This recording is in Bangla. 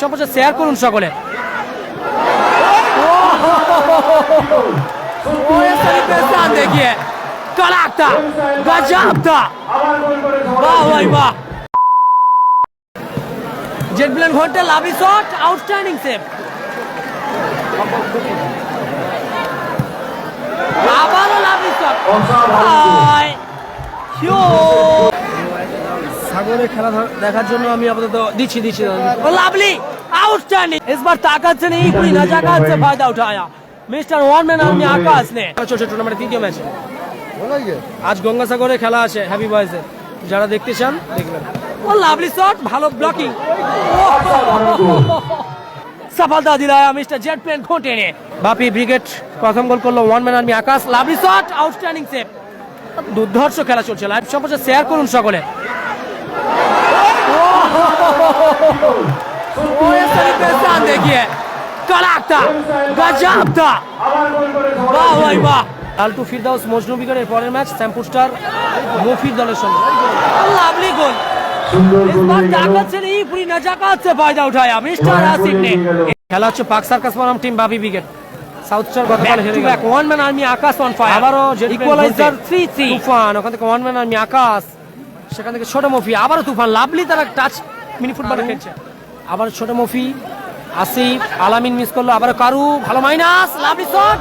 সম্পর্কে শেয়ার করুন সকলে। দেখিয়ে। কালাক তা গজব তা বাহ ভাই বাহ। জেট ব্লেন ঘণ্টা লাভলি শট আউটস্ট্যান্ডিং সেভ আবারও লাভলি শট হিউজ হিউ সাগরের খেলা ধর- দেখার জন্য আমি আপাতত দিচ্ছি দিচ্ছি ও লাভলি आउटस्टैंडिंग इस बार ताकत से नहीं पूरी नजाकत से फायदा उठाया mister one man army Akash নে চলছে টুর্নামেন্টের তৃতীয় ম্যাচ আজ গঙ্গাসাগরে খেলা আছে হ্যাপি বয়েজের যারা দেখতে চান দেখবেন ও লাভলি শট ভালো ব্লকিং সফলতা দিলায়া মিস্টার জেট প্লেন খোঁটে নে বাপি ব্রিগেড প্রথম গোল করলো one man army Akash lovely shot outstanding save দুর্ধর্ষ খেলা চলছে লাইভ সম্পর্কে শেয়ার করুন সকলে ও ये सेलिब्रेशन देखिए कड़क था गजब था বাহ ভাই বাহ আলটু ফিরদাউস মজনু বিগড়ের পরের ম্যাচ শ্যাম্পু স্টার মফির দলের সঙ্গে লাভলি গোল इस बार ताकत से नहीं पूरी नजाकत से फायदा उठाया मिस्टर आसिफ ने খেলা হচ্ছে পাক সার্কাস বনাম team Babi brigade south star গতকাল হেরে গেল one man army Akash on fire আবারও ইকুয়ালাইজার 3 3 তুফান ওখান থেকে ওয়ান ম্যান আর্মি আকাশ সেখান থেকে ছোট মফি আবারও তুফান লাভলি তারা টাচ মিনি ফুটবল খেলছে। আবার ছোট মফি আসিফ আলামিন মিস করল আবার কারু ভালো মাইনাস লাভ শট